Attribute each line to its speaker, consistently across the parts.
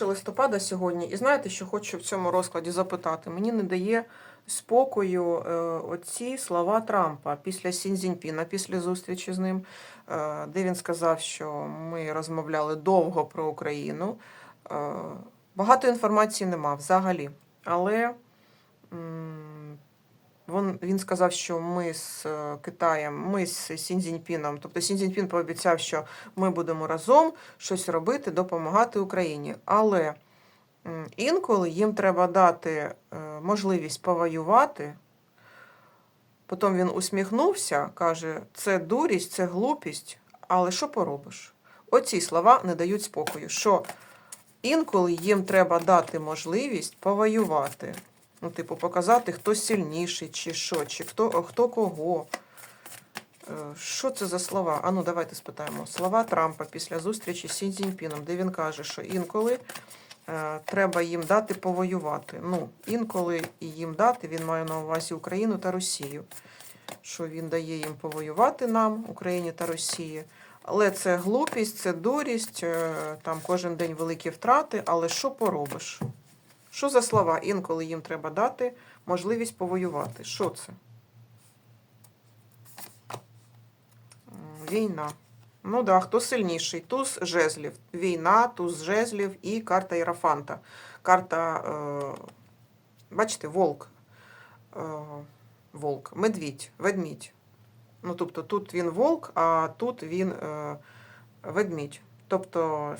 Speaker 1: 1 листопада сьогодні, і знаєте, що хочу в цьому розкладі запитати? Мені не дає спокою е, оці слова Трампа після Сінзіньпіна, після зустрічі з ним, е, де він сказав, що ми розмовляли довго про Україну. Е, багато інформації нема взагалі. Але м, він, він сказав, що ми з е, Китаєм, ми з Сінзіньпіном, тобто Сінзіньпін пообіцяв, що ми будемо разом щось робити, допомагати Україні. Але інколи їм треба дати е, можливість повоювати. Потім він усміхнувся, каже: це дурість, це глупість, але що поробиш? Оці слова не дають спокою. Що інколи їм треба дати можливість повоювати. Ну, типу, показати, хто сильніший, чи що, чи хто, хто кого. Е, Що це за слова? А ну, давайте спитаємо. Слова Трампа після зустрічі з Сі Цзіньпіном, де він каже, що інколи е, треба їм дати повоювати. Ну, інколи і їм дати, він має на увазі Україну та Росію. Що він дає їм повоювати нам, Україні та Росії. Але це глупість, це дурість, е, там кожен день великі втрати, але що поробиш? Що за слова? Інколи їм треба дати можливість повоювати. Що це? Війна. Ну да, хто сильніший? Туз жезлів. Війна, туз жезлів і карта Єрафанта. Карта, е, бачите, волк. Е, волк. Медвідь, ведмідь. Ну, тобто тут він волк, а тут він е, ведмідь. Тобто,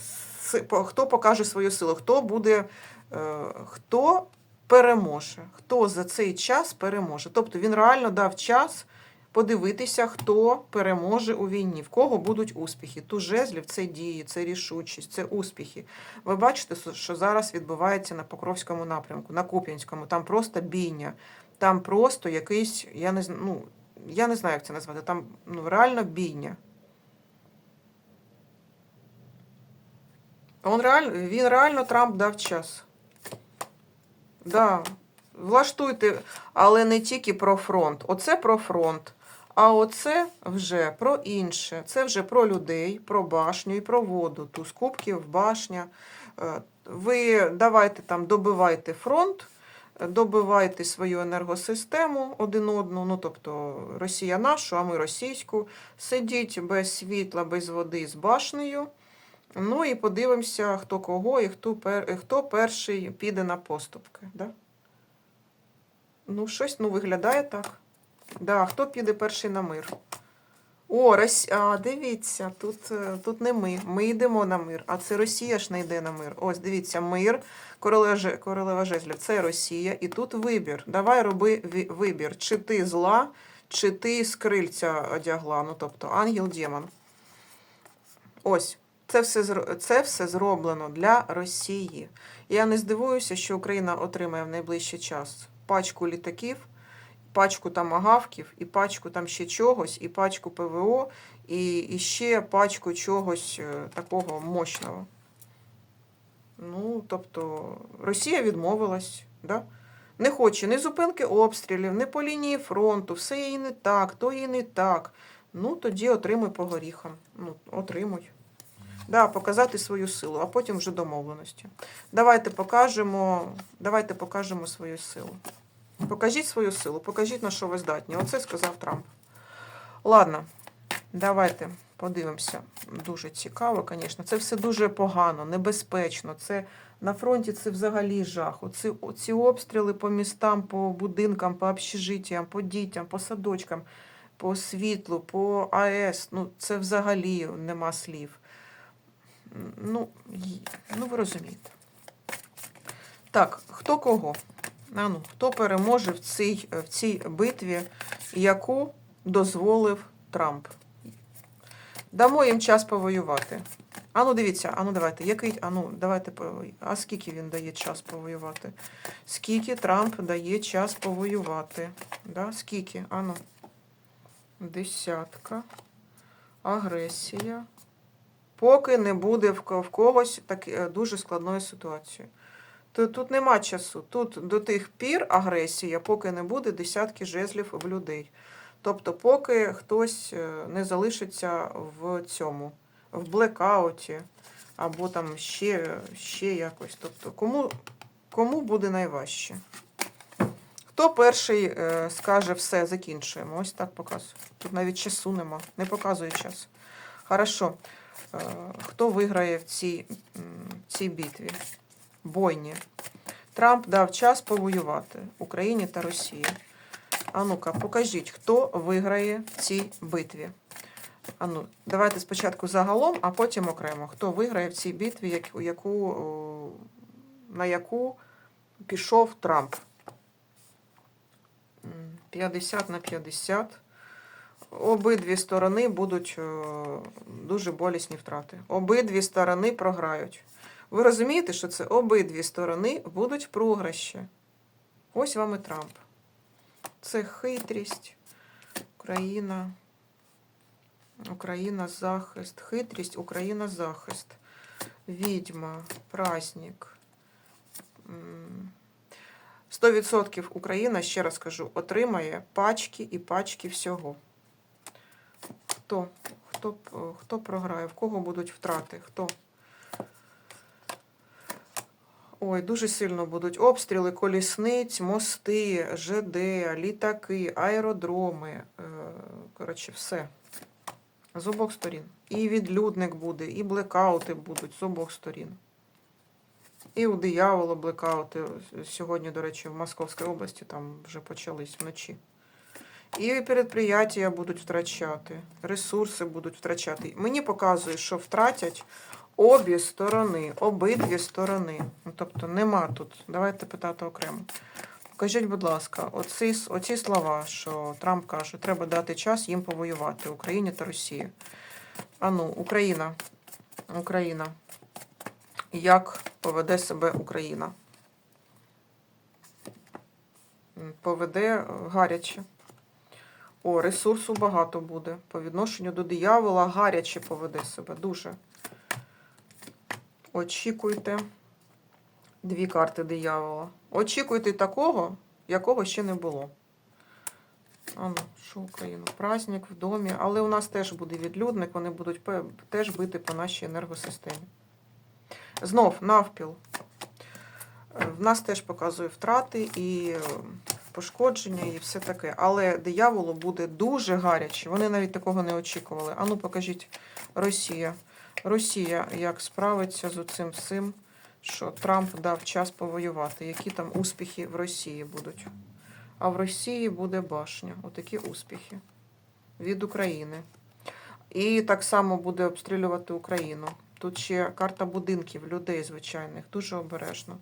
Speaker 1: хто покаже свою силу, хто буде, е, хто переможе, хто за цей час переможе. Тобто він реально дав час подивитися, хто переможе у війні, в кого будуть успіхи. Ту жезлів це дії, це рішучість, це успіхи. Ви бачите, що- зараз відбувається на Покровському напрямку, на Куп'янському, там просто бійня, там просто якийсь, я не ну, я не знаю, як це назвати, там ну, реально бійня. Он реально, він реально Трамп дав час. Да, влаштуйте, але не тільки про фронт. Оце про фронт. А оце вже про інше. Це вже про людей, про башню і про воду. Туз кубків, башня. Е, Ви давайте там добивайте фронт, добивайте свою енергосистему один одну. Ну, тобто Росія нашу, а ми російську. Сидіть без світла, без води з башнею. Ну і подивимося, хто кого і хто, пер... хто перший піде на поступки. Да? Ну, щось ну, виглядає так. Да, хто піде перший на мир? О, Рос... а, дивіться, тут, е, тут не ми. Ми йдемо на мир, а це Росія ж не йде на мир. Ось, дивіться, мир, королева, королева жезлів, це Росія. І тут вибір. Давай роби вибір. Чи ти зла, чи ти з крильця одягла. Ну, тобто ангел-демон. Ось. Це все, це все зроблено для Росії. Я не здивуюся, що Україна отримає в найближчий час пачку літаків, пачку там агавків, і пачку там ще чогось, і пачку ПВО, і, і ще пачку чогось е, такого мощного. Ну, тобто, Росія відмовилась, да? не хоче ні зупинки обстрілів, ні по лінії фронту, все їй не так, то їй не так. Ну, тоді отримуй по горіхам. Ну, отримуй. Да, показати свою силу, а потім вже домовленості. Давайте покажемо, давайте покажемо свою силу. Покажіть свою силу, покажіть, на що ви здатні. Оце сказав Трамп. Ладно, давайте подивимося. Дуже цікаво, звісно. Це все дуже погано, небезпечно. Це на фронті це взагалі жах. Оці, оці обстріли по містам, по будинкам, по общежиттям, по дітям, по садочкам, по світлу, по АЕС. Ну, це взагалі нема слів. Ну, ну ви розумієте. Так, хто кого? А ну, хто переможе в цій, в цій битві, яку дозволив Трамп? Дамо їм час повоювати. А ну дивіться, а ну давайте, який, а ну давайте, а скільки він дає час повоювати? Скільки Трамп дає час повоювати? Да? Скільки? А ну. Десятка. Агресія. Поки не буде в когось так, е, дуже складної ситуації. То тут нема часу. Тут до тих пір агресія, поки не буде десятки жезлів в людей. Тобто, поки хтось е, не залишиться в цьому, в блекауті, або там ще, ще якось. Тобто, кому, кому буде найважче? Хто перший е, скаже все, закінчуємо. Ось так показую. Тут навіть часу нема, не показує час. Хорошо. Е, хто виграє в цій, цій битві? Бойні. Трамп дав час повоювати Україні та Росії. А ну-ка, покажіть, хто виграє в цій битві. А ну, давайте спочатку загалом, а потім окремо. Хто виграє в цій битві, яку, на яку пішов Трамп? 50 на 50. Обидві сторони будуть дуже болісні втрати. Обидві сторони програють. Ви розумієте, що це обидві сторони будуть програші. Ось вам і Трамп. Це хитрість, Україна. Україна захист. Хитрість, Україна захист. Відьма, праздник. 100% Україна, ще раз кажу, отримає пачки і пачки всього. Хто? Хто, хто програє? В кого будуть втрати? Хто? Ой, дуже сильно будуть обстріли колісниць, мости, ЖД, літаки, аеродроми. Е, Коротше, все. З обох сторін. І відлюдник буде, і блекаути будуть з обох сторін. І у диявола блекаути. Сьогодні, до речі, в Московській області там вже почались вночі. І підприємства будуть втрачати, ресурси будуть втрачати. Мені показує, що втратять обі сторони, обидві сторони. Ну, Тобто нема тут. Давайте питати окремо. Скажіть, будь ласка, оці, оці слова, що Трамп каже, треба дати час їм повоювати Україні та Росії. Ану, Україна. Україна. Як поведе себе Україна? Поведе гаряче. О, ресурсу багато буде. По відношенню до диявола гаряче поведе себе. Дуже. Очікуйте. Дві карти диявола. Очікуйте такого, якого ще не було. А ну, що Україна? Праздник в домі. Але у нас теж буде відлюдник, вони будуть теж бити по нашій енергосистемі. Знов навпіл. Е, В нас теж показує втрати і пошкодження, і все таке. Але дияволу буде дуже гаряче. Вони навіть такого не очікували. Ану, покажіть Росія. Росія як справиться з цим всім, що Трамп дав час повоювати. Які там успіхи в Росії будуть? А в Росії буде башня. Отакі успіхи від України. І так само буде обстрілювати Україну. Тут ще карта будинків, людей звичайних, дуже обережно.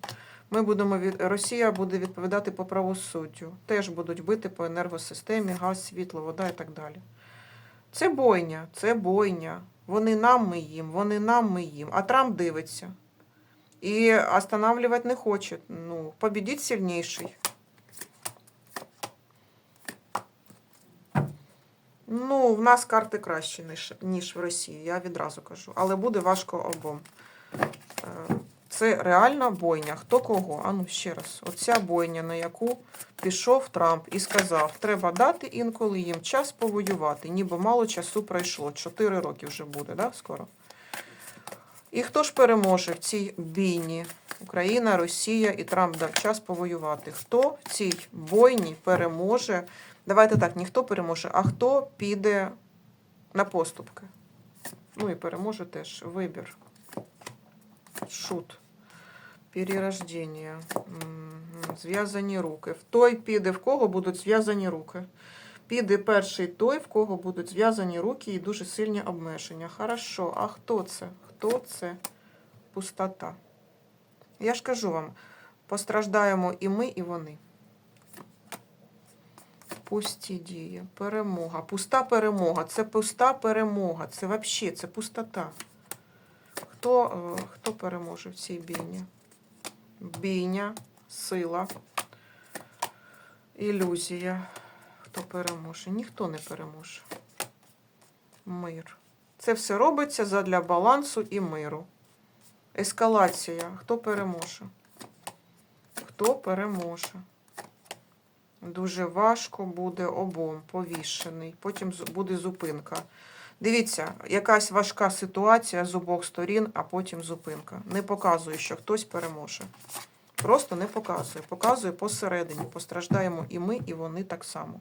Speaker 1: Ми будемо від Росія буде відповідати по правосуддю. Теж будуть бити по енергосистемі, газ, світло, вода і так далі. Це бойня, це бойня. Вони нам, ми їм, вони нам, ми їм. А Трамп дивиться. І останавливати не хоче. Ну, побідіть сильніший. Ну, в нас карти кращі, ніж, ніж в Росії, я відразу кажу. Але буде важко обом. Це реальна бойня. Хто кого? А ну ще раз. Оця бойня, на яку пішов Трамп і сказав, треба дати інколи їм час повоювати, ніби мало часу пройшло. Чотири роки вже буде, да, скоро? І хто ж переможе в цій бійні? Україна, Росія і Трамп дав час повоювати. Хто в цій бойні переможе? Давайте так, ніхто переможе, а хто піде на поступки? Ну і переможе теж вибір. Шут. Перерождення. Зв'язані руки. В той піде, в кого будуть зв'язані руки. Піде перший той, в кого будуть зв'язані руки і дуже сильні обмеження. Хорошо, а хто це? Хто це? Пустота. Я ж кажу вам, постраждаємо і ми, і вони. Пусті дії, перемога. Пуста перемога. Це пуста перемога. Це взагалі, це пустота. Хто, е, хто переможе в цій бійні? Бійня, сила, ілюзія. Хто переможе? Ніхто не переможе. Мир. Це все робиться задля балансу і миру. Ескалація. Хто переможе? Хто переможе? Дуже важко буде обом повішений. Потім буде зупинка. Дивіться, якась важка ситуація з обох сторін, а потім зупинка. Не показує, що хтось переможе. Просто не показує. Показує посередині. Постраждаємо і ми, і вони так само.